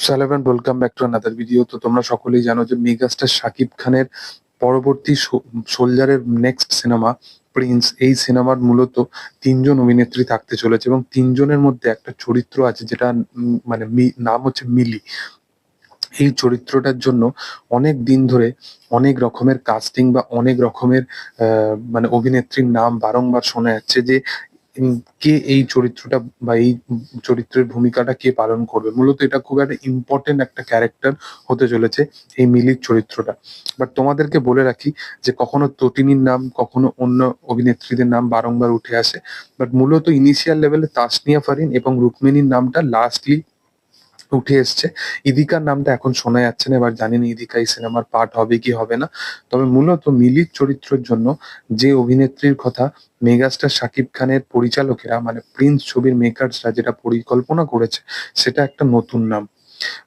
সালাম welcome back to another video তো তোমরা সকলেই জানো যে মেগাস্টার শাকিব খানের পরবর্তী সোলজারের নেক্সট সিনেমা প্রিন্স এই সিনেমার মূলত তিনজন অভিনেত্রী থাকতে চলেছে এবং তিনজনের মধ্যে একটা চরিত্র আছে যেটা মানে নাম হচ্ছে মিলি। এই চরিত্রটার জন্য অনেক দিন ধরে অনেক রকমের কাস্টিং বা অনেক রকমের মানে অভিনেত্রীর নাম বারংবার শোনা যাচ্ছে যে কে এই চরিত্রটা বা এই চরিত্রের ভূমিকাটা কে পালন করবে? মূলত এটা খুব একটা ইম্পর্টেন্ট একটা ক্যারেক্টার হতে চলেছে এই মিলির চরিত্রটা। বাট তোমাদেরকে বলে রাখি যে কখনো তটিনীর নাম, কখনো অন্য অভিনেত্রীদের নাম বারংবার উঠে আসে। বাট মূলত ইনিশিয়াল লেভেলে তাসনিয়া ফারিন এবং রুকমিনীর নামটা লাস্টলি উঠে এসছে। ইদিকার নামটা এখন শোনা যাচ্ছে না, এবার জানি না ইদিকা এই সিনেমার পার্ট হবে কি হবে না। তবে মূলত মিলির চরিত্রের জন্য যে অভিনেত্রীর কথা মেগাস্টার শাকিব খানের পরিচালকেরা মানে প্রিন্স ছবির মেকার্সরা যেটা পরিকল্পনা করেছে, সেটা একটা নতুন নাম।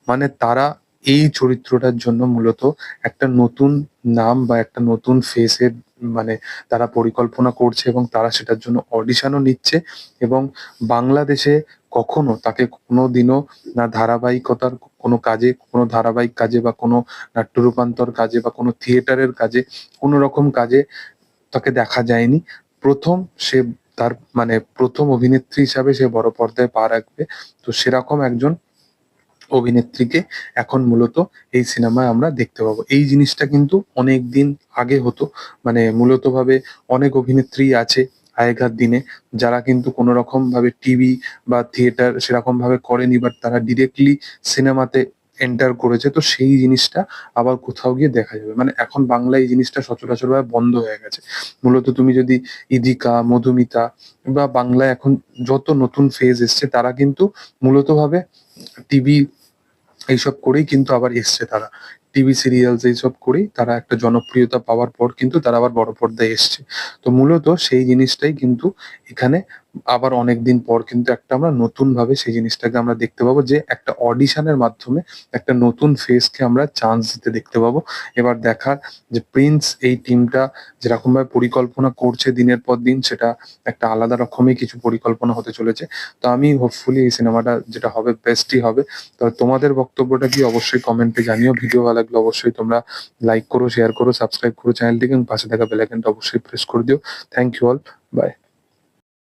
মানে তারা এই চরিত্রটার জন্য মূলত একটা নতুন নাম বা একটা নতুন ফেসের মানে তারা পরিকল্পনা করছে এবং তারা সেটার জন্য অডিশনও নিচ্ছে এবং বাংলাদেশে কখনো তাকে কোনোদিনও না ধারাবাহিকতার কোনো কাজে, কোনো ধারাবাহিক কাজে বা কোনো নাট্য রূপান্তর কাজে বা কোনো থিয়েটারের কাজে কোনো রকম কাজে তাকে দেখা যায়নি। প্রথম সে তার মানে প্রথম অভিনেত্রী হিসাবে সে বড় পর্দায় পা রাখবে। তো সেরকম একজন অভিনেত্রীকে এখন মূলত এই সিনেমায় আমরা দেখতে পাবো। এই জিনিসটা কিন্তু অনেক দিন আগে হতো। মানে মূলত ভাবে অনেক অভিনেত্রী আছে আগেকার দিনে যারা কিন্তু কোনো রকম ভাবে টিভি বা থিয়েটার সেরকম ভাবে করেনি বাট তারা ডিরেক্টলি সিনেমাতে এন্টার করেছে। তো সেই জিনিসটা আবার কোথাও গিয়ে দেখা যাবে। মানে এখন বাংলায় এই জিনিসটা সচরাচর ভাবে বন্ধ হয়ে গেছে। মূলত তুমি যদি ইদিকা, মধুমিতা বা বাংলায় এখন যত নতুন ফেজ এসছে, তারা কিন্তু মূলত ভাবে টিভি এইসব করেই কিন্তু আবার এসছে তারা। টিভি সিরিয়ালস এইসব করেই তারা একটা জনপ্রিয়তা পাওয়ার পর কিন্তু তারা আবার বড় পর্দায় এসছে। তো মূলত সেই জিনিসটাই কিন্তু এখানে আবার অনেকদিন পর কিন্তু একটা আমরা নতুন ভাবে সেই জিনিসটাকে আমরা দেখতে পাবো যে একটা অডিশনের মাধ্যমে একটা নতুন ফেসকে আমরা চান্স দিতে দেখতে পাবো। এবার দেখার যে প্রিন্স এই টিমটা যেরকম ভাবে পরিকল্পনা করছে দিনের পর দিন, সেটা একটা আলাদা রকমই কিছু পরিকল্পনা হতে চলেছে। তো আমি হোপফুলি এই সিনেমাটা যেটা হবে বেস্টই হবে। তো তোমাদের বক্তব্যটা কি অবশ্যই কমেন্টে জানিও। ভিডিও ভালো লাগলে অবশ্যই তোমরা লাইক করো শেয়ার করো সাবস্ক্রাইব করো চ্যানেলটিকে এবং পাশে থাকা বেল আইকনটা অবশ্যই প্রেস করে দিও। Thank you all by